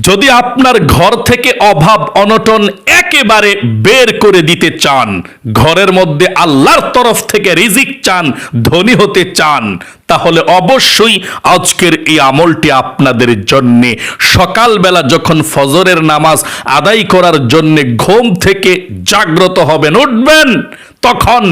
যদি আপনার ঘর থেকে অভাব, অনটন একেবারে বের করে দিতে চান, ঘরের মধ্যে আল্লাহর তরফ থেকে রিজিক চান, ধনী হতে চান, তাহলে অবশ্যই আজকের এই আমলটি আপনাদের জন্যে। সকালবেলা যখন ফজরের নামাজ আদায় করার জন্যে ঘুম থেকে জাগ্রত হবেন, উঠবেন তখন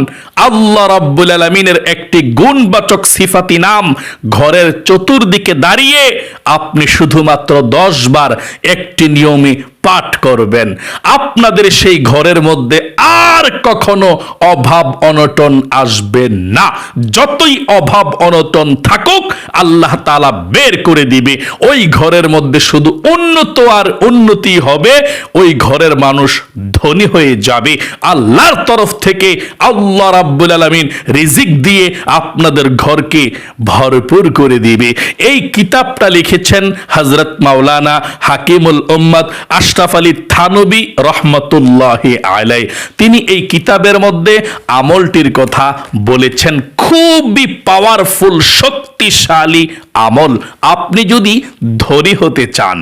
আল্লাহ রাব্বুল আলমিনের একটি গুণবাচক সিফাতি নাম ঘরের চতুর্দিকে দাঁড়িয়ে আপনি শুধুমাত্র দশ বার একটি নিয়মে পাঠ করবেন। আপনাদের সেই ঘরের মধ্যে আর কখনো অভাব অনটন আসবে না। যতই অভাব অনটন থাকুক, আল্লাহ তালা বের করে দিবে। ওই ঘরের মধ্যে শুধু উন্নত আর উন্নতি হবে, ওই ঘরের মানুষ ধনী হয়ে যাবে। আল্লাহর তরফ থেকে আল্লাহ রাব্বুল আলামিন রিজিক দিয়ে আপনাদের ঘরকে ভরপুর করে দিবে। এই কিতাবটা লিখেছেন হজরত মাওলানা হাকিমুল উম্মদ আশরাফ আলী থানবী রহমতুল্লাহ আলাই তিনি এই কিতাবের মধ্যে আমলটির কথা বলেছেন। খুবই পাওয়ারফুল শক্তিশালী আমল। আপনি যদি ধনী হতে চান,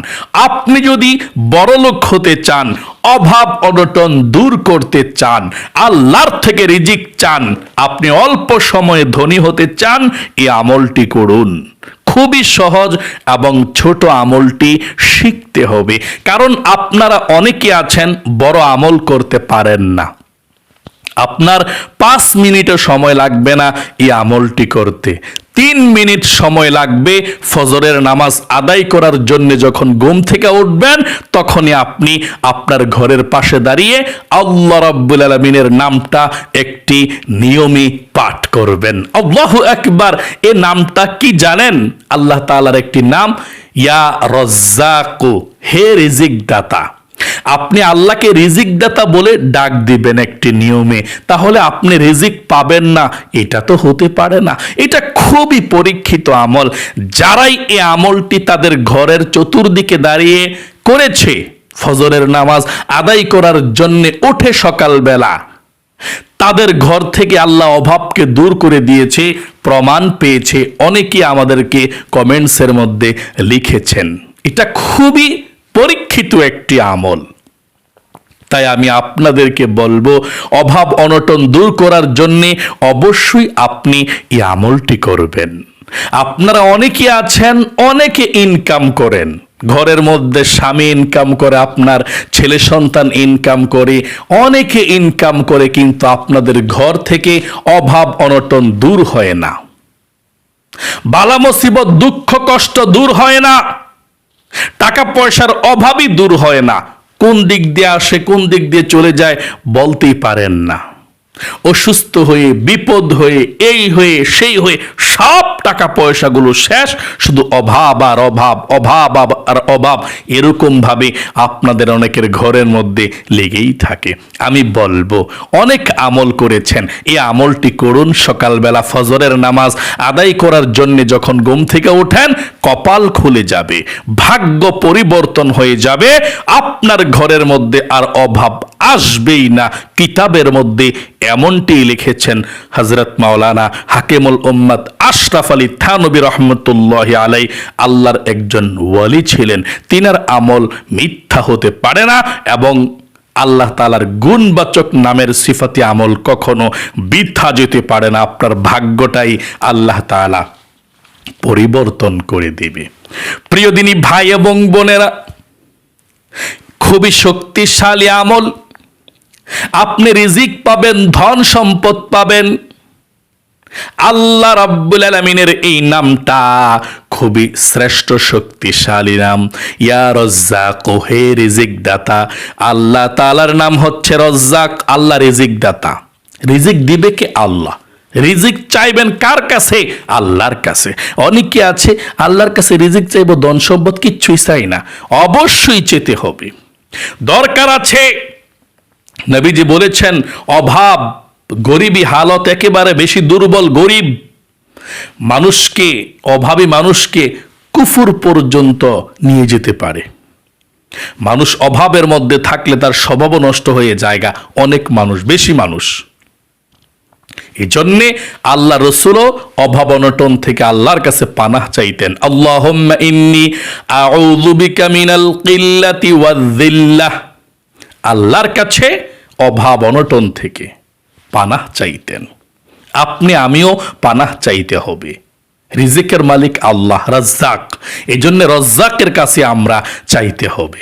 আপনি যদি বড়লোক হতে চান, অভাব অনটন দূর করতে চান, আল্লাহর থেকে রিজিক চান, আপনি অল্প সময়ে ধনী হতে চান, এই আমলটি করুন। খুবই সহজ এবং ছোট আমলটি শিখতে হবে। কারণ আপনারা অনেকে আছেন, বড় আমল করতে পারেন না। আপনার পাঁচ মিনিটও সময় লাগবে না এই আমলটি করতে। তিন মিনিট সময় লাগবে ফজরের নামাজ আদায় করার জন্য যখন ঘুম থেকে উঠবেন, তখনই আপনি আপনার ঘরের পাশে দাঁড়িয়ে আল্লাহ রাব্বুল আলমিনের নামটা একটি নিয়মে পাঠ করবেন। আল্লাহু একবার এ নামটা কি জানেন? আল্লাহ তাআলার একটি নাম, ইয়া রজ্জাকু, হে রিজিক দাতা আপনি আল্লাহকে রিজিক দাতা বলে ডাক দিবেন একটি নিয়মে, তাহলে আপনি রিজিক পাবেন না। এটা তো হতে পারে না। এটা খুবই পরীক্ষিত আমল। যারাই এই আমলটি তাদের ঘরের চতুর্দিকে দাঁড়িয়ে করেছে, ফজরের নামাজ আদায় করার জন্য ওঠে সকালবেলা, তাদের ঘর থেকে আল্লাহ অভাবকে দূর করে দিয়েছে, প্রমাণ পেয়েছে। অনেকে আমাদেরকে কমেন্টসের মধ্যে লিখেছেন। এটা খুবই পরীক্ষিত একটি আমল। তাই আমি আপনাদেরকে বলব, অভাব অনটন দূর করার জন্য অবশ্যই আপনি এই আমলটি করবেন। আপনারা অনেকে আছেন, অনেকে ইনকাম করেন। ঘরের মধ্যে স্বামী ইনকাম করে, আপনার ছেলে সন্তান ইনকাম করে, অনেকে ইনকাম করে, কিন্তু আপনাদের ঘর থেকে অভাব অনটন দূর হয় না। বালা মুসিবত, দুঃখ কষ্ট দূর হয় না। টাকা পয়সার অভাবই দূর হয় না। কোন দিক দিয়ে আসে, কোন দিক দিয়ে চলে যায় বলতেই পারেন না। অসুস্থ হয়ে, বিপদ হয়ে, এই হয়ে, সেই হয়ে সব টাকা পয়সাগুলো শেষ। শুধু অভাব আর অভাব অভাব আর অভাব। এরকম ভাবে আপনাদের অনেকের ঘরের মধ্যে লেগেই থাকে। আমি বলব, অনেক আমল করেছেন। এই আমলটি করুন সকালবেলা ফজরের নামাজ আদায় করার জন্য যখন ঘুম থেকে ওঠেন, কপাল খুলে যাবে, ভাগ্য পরিবর্তন হয়ে যাবে। আপনার ঘরের মধ্যে আর অভাব আসবেই না। কিতাবের মধ্যে এমনটি লিখেছেন হজরত মাওলানা হাকিমুল উম্মদ আশরাফ আলী থানবী রহমতুল্লাহ আলাই আল্লাহর একজন ওয়ালি ছিলেন। তিনার আমল মিথ্যা হতে পারে না এবং আল্লাহ তালার গুণবাচক নামের সিফাতি আমল কখনো বৃথা যেতে পারে না। আপনার ভাগ্যটাই আল্লাহ তালা পরিবর্তন করে দেবে। প্রিয় দিনী ভাই এবং বোনেরা, খুবই শক্তিশালী আমল। আপনি রিজিক পাবেন, ধন সম্পদ পাবেন। আল্লাহ রাব্বুল আলমিনের এই নামটা খুবই শ্রেষ্ঠ শক্তিশালী নাম। ইয়া রজ্জাক হে রিজিক দাতা আল্লাহ তালার নাম হচ্ছে রজ্জাক, আল্লাহ রিজিক দাতা রিজিক দিবে কে? আল্লাহ। রিজিক চাইবেন কার কাছে? আল্লাহর কাছে। অনেকে আছে, আল্লাহর কাছে রিজিক চাইব, ধন সম্পদ কিচ্ছুই চাই না। অবশ্যই চেতে হবে। দরকার আছে নবীজি বলেছেন, অভাব গরিবী হালত একেবারে বেশি দুর্বল গরিব। মানুষকে, অভাবী মানুষকে কুফুর পর্যন্ত নিয়ে যেতে পারে। মানুষ অভাবের মধ্যে থাকলে তার স্বভাবও নষ্ট হয়ে জায়গা অনেক মানুষ, বেশি মানুষ। এই জন্যে আল্লাহ রসুলও অভাব অনটন থেকে আল্লাহর কাছে পানাহ চাইতেন। আল্লাহ আল্লাহর কাছে অভাব অনটন থেকে পানাহ চাইতেন। আপনি আমিও পানাহ চাইতে হবে। রিজিকের মালিক আল্লাহ, রাজ্জাক। এই জন্য রজ্জাকের কাছে আমরা চাইতে হবে।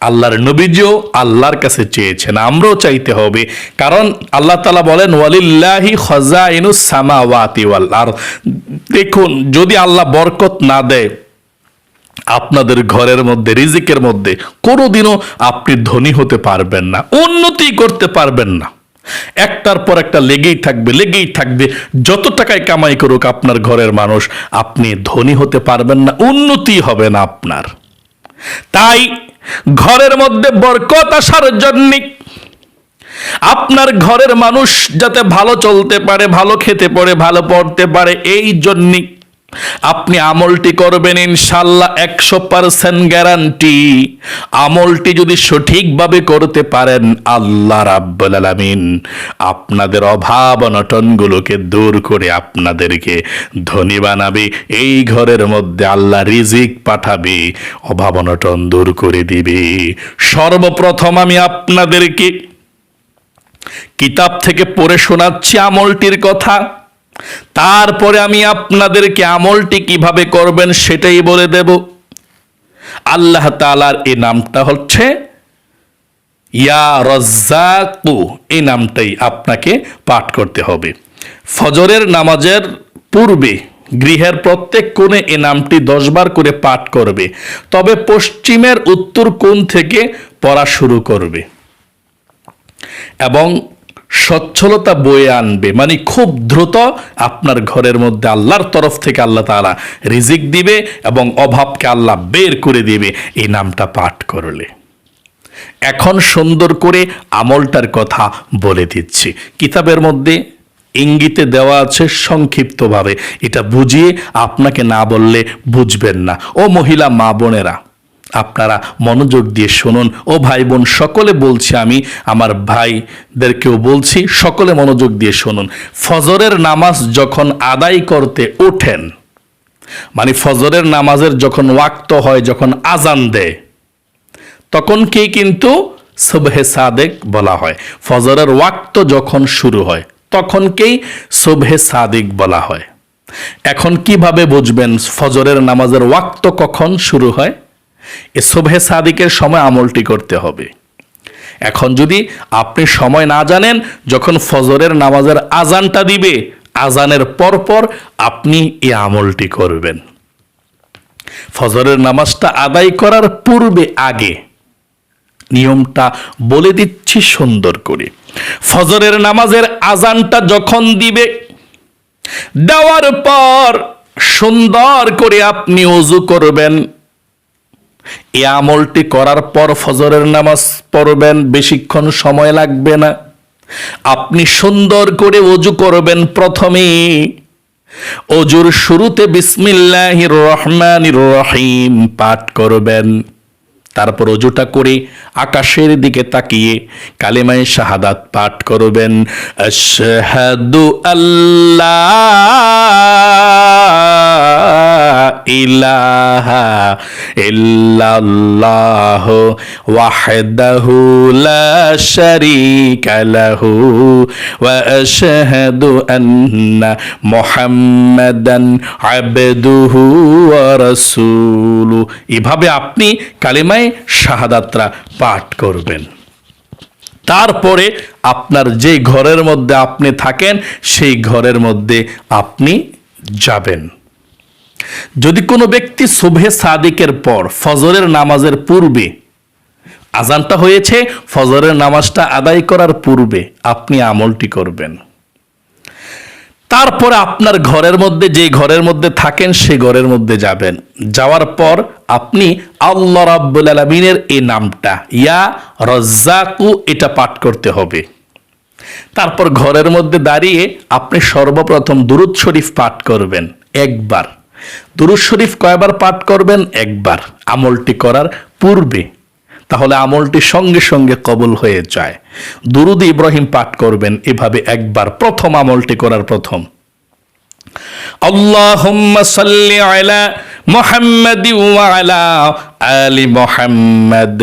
আল্লাহর নবীজিও আল্লাহর কাছে চেয়েছেন, আমরাও চাইতে হবে। কারণ আল্লাহ তালা বলেন, ওয়ালিল্লাহি খজাইনু সামাওয়াতি ওয়াল আর দেখুন, যদি আল্লাহ বরকত না দেয় আপনাদের ঘরের মধ্যে, রিজিকের মধ্যে, কোনোদিনও আপনি ধনী হতে পারবেন না, উন্নতি করতে পারবেন না। একটার পর একটা লেগেই থাকবে লেগেই থাকবে। যত টাকায় কামাই করুক আপনার ঘরের মানুষ, আপনি ধনী হতে পারবেন না, উন্নতি হবে না আপনার। তাই ঘরের মধ্যে বরকত আসার জন্য আপনার ঘরের মানুষ যাতে ভালো চলতে পারে, ভালো খেতে পারে, ভালো পড়তে পারে, এই জন্যে আপনি আমলটি করবেন ইনশাল্লাহ একশো পার্সেন্ট গ্যারান্টি আমলটি যদি সঠিকভাবে করতে পারেন, আল্লাহ রাব্বুল আলামিন আপনাদের অভাব অনটনগুলোকে দূর করে আপনাদেরকে ধনী বানাবে। এই ঘরের মধ্যে আল্লাহ রিজিক পাঠাবে, অভাব অনটন দূর করে দিবে। সর্বপ্রথম আমি আপনাদেরকে কিতাব থেকে পড়ে শোনাচ্ছি আমলটির কথা। তারপরে আমি আপনাদেরকে আমলটি কীভাবে করবেন সেটাই বলে দেব। আল্লাহ তালার এই নামটা হচ্ছে, ইয়া এই নামটাই আপনাকে পাঠ করতে হবে। ফজরের নামাজের পূর্বে গৃহের প্রত্যেক কোণে এ নামটি দশবার করে পাঠ করবে, তবে পশ্চিমের উত্তর কোণ থেকে পড়া শুরু করবে। এবং সচ্ছলতা বয়ে আনবে। মানে খুব দ্রুত আপনার ঘরের মধ্যে আল্লাহর তরফ থেকে আল্লাহ তাআলা রিজিক দিবে এবং অভাবকে আল্লাহ বের করে দিবে। এই নামটা পাঠ করলে। এখন সুন্দর করে আমলটার কথা বলে দিচ্ছি। কিতাবের মধ্যে ইঙ্গিতে দেওয়া আছে সংক্ষিপ্তভাবে। এটা বুঝিয়ে আপনাকে না বললে বুঝবেন না। ও মহিলা মা বোনেরা আপনারা মনোযোগ দিয়ে শুনুন। ও ভাই বোন সকলে বলছি আমি, আমার ভাইদেরকেও বলছি, সকলে মনোযোগ দিয়ে শুনুন। ফজরের নামাজ যখন আদায় করতে ওঠেন মানে ফজরের নামাজের যখন ওয়াক্ত হয়, যখন আজান দেয় তখনকেই কিন্তু সুবহে সাদেক বলা হয়। ফজরের ওয়াক্ত যখন শুরু হয় তখনকেই সুবহে সাদিক বলা হয়। এখন কীভাবে বুঝবেন ফজরের নামাজের ওয়াক্ত কখন শুরু হয়? এ সুবহে সাদিকের সময় আমলটি করতে হবে। এখন যদি আপনি সময় না জানেন, যখন ফজরের নামাজের আজানটা দিবে আজানের পরপর আপনি এই আমলটি করবেন। ফজরের নামাজটা আদায় করার পূর্বে আগে নিয়মটা বলে দিচ্ছি সুন্দর করে। ফজরের নামাজের আজানটা যখন দিবে, দেওয়ার পর সুন্দর করে আপনি অজু করবেন। এই আমলটি করার পর ফজরের নামাজ পড়বেন, বেশিক্ষণ সময় লাগবে না। আপনি সুন্দর করে অজু করবেন প্রথমে। অজুর শুরুতে বিসমিল্লাহির রহমানির রহিম পাঠ করবেন। তারপর অজুটা করে আকাশের দিকে তাকিয়ে কালেমায় শাহাদাত পাঠ করবেন। আল্লাহ ইলাহা ইল্লাল্লাহ ওয়াহদাহু লা শারীকা লাহু ওয়া আশহাদু আন্না আবদুহু ওয়া রাসূলু এভাবে আপনি কালেমায় শাহাদাতরা পাঠ করবেন। তারপরে আপনার যে ঘরের মধ্যে আপনি থাকেন, সেই ঘরের মধ্যে আপনি যাবেন। যদি কোনো ব্যক্তি শুভে সাদিকের পর ফজরের নামাজের পূর্বে আজানটা হয়েছে, ফজরের নামাজটা আদায় করার পূর্বে আপনি আমলটি করবেন। তারপরে আপনার ঘরের মধ্যে, যে ঘরের মধ্যে থাকেন সে ঘরের মধ্যে যাবেন। যাওয়ার পর আপনি আল্লাহ রাব্বুল আলমিনের এই নামটা, ইয়া রজ্জাকু, এটা পাঠ করতে হবে। তারপর ঘরের মধ্যে দাঁড়িয়ে আপনি সর্বপ্রথম দুরুদ শরীফ পাঠ করবেন, একবার। দুরুজ শরীফ কয়বার পাঠ করবেন? একবার। আমলটি করার পূর্বে। তাহলে আমলটি সঙ্গে সঙ্গে কবুল হয়ে যায়। দুরুদ ইব্রাহিম পাঠ করবেন এভাবে একবার। প্রথম আমলটি করার প্রথম। আল্লাহুম্মা আলা মুহাম্মাদি আলি মুহাম্মাদ।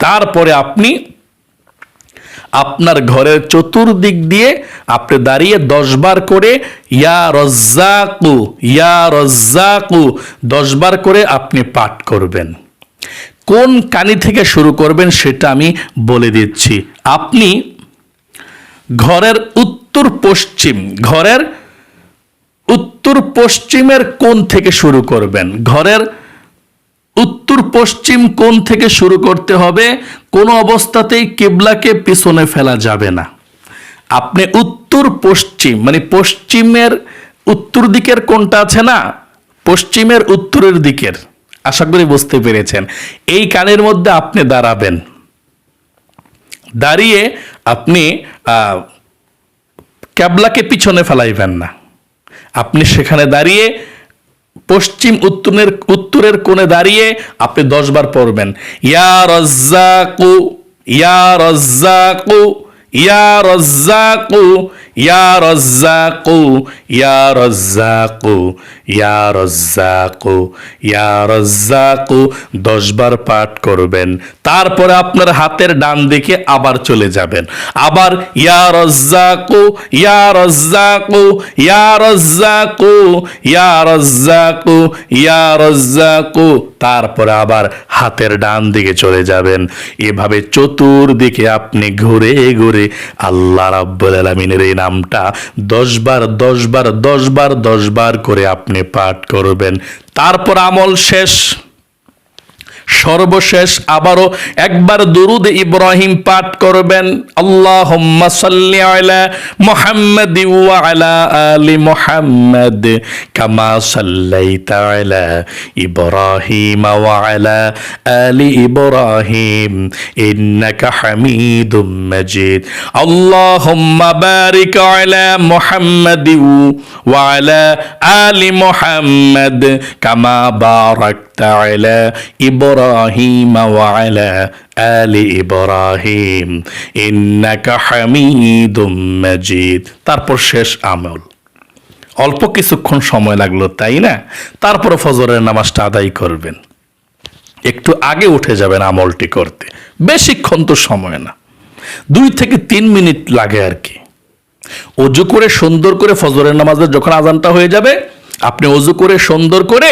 তারপরে আপনি আপনার ঘরের চতুর্দিক দিয়ে আপনি দাঁড়িয়ে দশ বার করে ইয়া রজ্জাকু ইয়া রজ্জাকু, দশ বার করে আপনি পাঠ করবেন। কোন কানি থেকে শুরু করবেন সেটা আমি বলে দিচ্ছি। আপনি ঘরের উত্তর পশ্চিম, ঘরের উত্তর পশ্চিমের কোণ থেকে শুরু করবেন। ঘরের উত্তর পশ্চিম কোণ থেকে শুরু করতে হবে, কোনো অবস্থাতেই কেবলাকে পিছনে ফেলা যাবে না। আপনি উত্তর পশ্চিম মানে পশ্চিমের উত্তর দিকের কোনটা আছে না? পশ্চিমের উত্তরের দিকের। আশা করি বুঝতে পেরেছেন। এই কানের মধ্যে আপনি দাঁড়াবেন। দাঁড়িয়ে আপনি ক্যাবলাকে পিছনে ফেলাইবেন না। আপনি সেখানে দাঁড়িয়ে পশ্চিম উত্তরের উত্তরের কোণে দাঁড়িয়ে আপনি দশবার পড়বেন। ইয়া রজ্জাকু ইয়া রজ্জাকু ইয়া রজ্জাকু। ইয়া রজ্জাকু ইয়া রজ্জাকু ইয়া রজ্জাকু ইয়া রজ্জাকু দশ বার পাঠ করবেন। তারপরে আপনার হাতের ডান দিকে আবার চলে যাবেন। আবার ইয়া রজ্জাকু ইয়া রজ্জাকু ইয়া রজ্জাকু ইয়া রজ্জাকু ইয়া রজ্জাকু। তারপরে আবার হাতের ডান দিকে চলে যাবেন। এভাবে চতুর্দিকে আপনি ঘুরে ঘুরে আল্লাহ রাব্বুল আলামিনের এই নামটা দশবার দশবার দশবার দশবার দশ বার দশ বার করে আপনি পাঠ করবেন। তারপর আমল শেষ। সর্বশেষ আবারও একবার দুরুদ ইব্রাহিম পাঠ করবেন। আল্লাহুম্মা সাল্লি আলা মুহাম্মাদ আলা মুহাম্মাদ কামা সাল্লাইতা আলা ইব্রাহিম আলা আলি ইব্রাহিম। ইন্নাকা হামিদুম মাজিদ। আল্লাহুম্মা বারিক আলা মুহাম্মাদ ওয়া আলা আলি মুহাম্মাদ কামা বারাকতা আলা إبراهيم وعلى آل إبراهيم إنك حميد مجيد তারপর শেষ আমল অল্প কিছুক্ষণ সময় লাগলো তাই না তারপর ফজরের নামাজটা আদায় করবেন একটু আগে উঠে যাবেন আমলটি করতে বেশিক্ষণ তো সময় না দুই থেকে তিন মিনিট লাগে আর কি অজু করে সুন্দর করে ফজরের নামাজের যখন আজানটা হয়ে যাবে আপনি অজু করে সুন্দর করে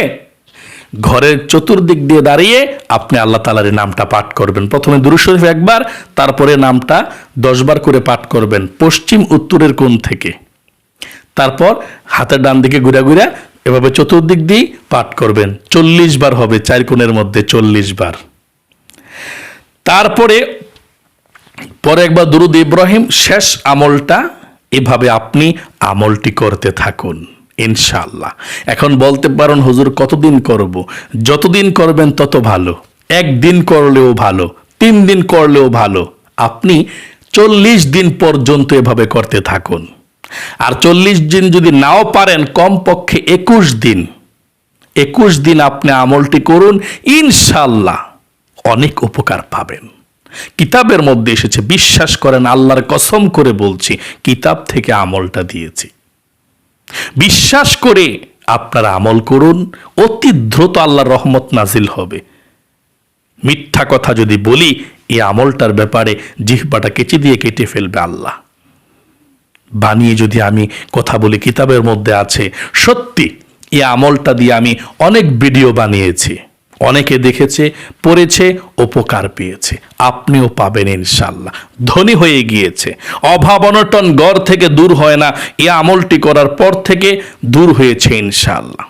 ঘরের চতুর্দিক দিয়ে দাঁড়িয়ে আপনি আল্লাহ তালার নামটা পাঠ করবেন। প্রথমে দুরু শরীফ একবার, তারপরে নামটা দশবার করে পাঠ করবেন, পশ্চিম উত্তরের কোণ থেকে। তারপর হাতের ডান দিকে ঘুরা ঘুরা এভাবে চতুর্দিক দিয়ে পাঠ করবেন, চল্লিশ বার হবে, চার কোণের মধ্যে চল্লিশ বার। তারপরে পরে একবার দুরুদ ইব্রাহিম, শেষ আমলটা, এভাবে আপনি আমলটি করতে থাকুন। ইনশাল্লাহ এখন বলতে পারেন, হুজুর, কতদিন করব? যতদিন করবেন তত ভালো। একদিন করলেও ভালো, তিন দিন করলেও ভালো। আপনি চল্লিশ দিন পর্যন্ত এভাবে করতে থাকুন। আর চল্লিশ দিন যদি নাও পারেন, কমপক্ষে একুশ দিন। একুশ দিন আপনি আমলটি করুন ইনশাল্লাহ অনেক উপকার পাবেন। কিতাবের মধ্যে এসেছে, বিশ্বাস করেন, আল্লাহর কসম করে বলছি, কিতাব থেকে আমলটা দিয়েছি। বিশ্বাস করে আপনারা আমল করুন, অতি দ্রুত আল্লাহর রহমত নাজিল হবে। মিথ্যা কথা যদি বলি এ আমলটার ব্যাপারে জিহ্বাটা কেচে দিয়ে কেটে ফেলবে আল্লাহ। বানিয়ে যদি আমি কথা বলি, কিতাবের মধ্যে আছে, সত্যি এ আমলটা দিয়ে আমি অনেক ভিডিও বানিয়েছি। অনেকে দেখেছে, পড়েছে, উপকার পেয়েছে। আপনিও পাবেন ইনশাল্লাহ ধনী হয়ে গিয়েছে। অভাব অনটন গড় থেকে দূর হয় না। এ আমলটি করার পর থেকে দূর হয়েছে ইনশাল্লাহ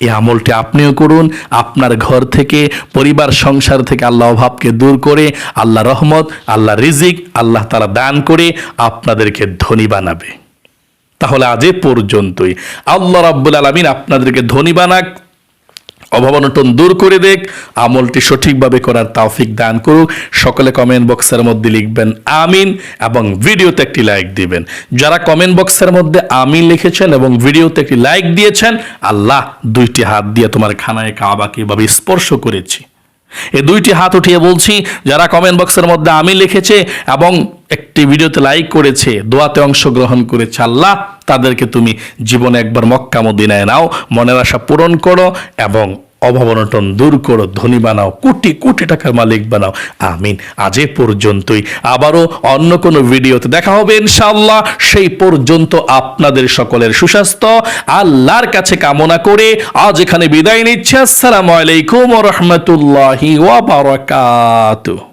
এই আমলটি আপনিও করুন। আপনার ঘর থেকে, পরিবার, সংসার থেকে আল্লাহ অভাবকে দূর করে, আল্লাহ রহমত, আল্লাহ রিজিক, আল্লাহ তারা দান করে আপনাদেরকে ধনী বানাবে। তাহলে আজ এ পর্যন্তই। আল্লাহ রাব্বুল আলমিন আপনাদেরকে ধনী বানাক অভাব অনটন দূর করে দেখ, আমলটি সঠিকভাবে করার তৌফিক দান করুক। সকলে কমেন্ট বক্সের মধ্যে লিখবেন আমিন এবং ভিডিওতে একটি লাইক দিবেন। যারা কমেন্ট বক্সের মধ্যে আমিন লিখেছেন এবং ভিডিওতে একটি লাইক দিয়েছেন, আল্লাহ দুইটি হাত দিয়ে তোমার খানায় কাবাকে এভাবে স্পর্শ করেছি। এই দুইটি হাত উঠিয়ে বলছি, যারা কমেন্ট বক্সের মধ্যে আমি লিখেছে এবং একটি ভিডিওতে লাইক করেছে, দোয়াতে অংশগ্রহণ করেছে আল্লাহ, তাদেরকে তুমি জীবনে একবার মক্কা মদিনায় নাও, মনের আশা পূরণ করো এবং অভাবনটন দূর করো, ধনী বানাও, কোটি কোটি টাকার মালিক বানাও, আমিন। আজ পর্যন্তই। আবারও অন্য কোনো ভিডিওতে দেখা হবে ইনশাআল্লাহ। সেই পর্যন্ত আপনাদের সকলের সুস্বাস্থ্য, আল্লাহর কাছে কামনা করে আজ এখানে বিদায় নিচ্ছে। আসসালামু আলাইকুম রহমতুল্লাহি ওয়া বারাকাতুহু।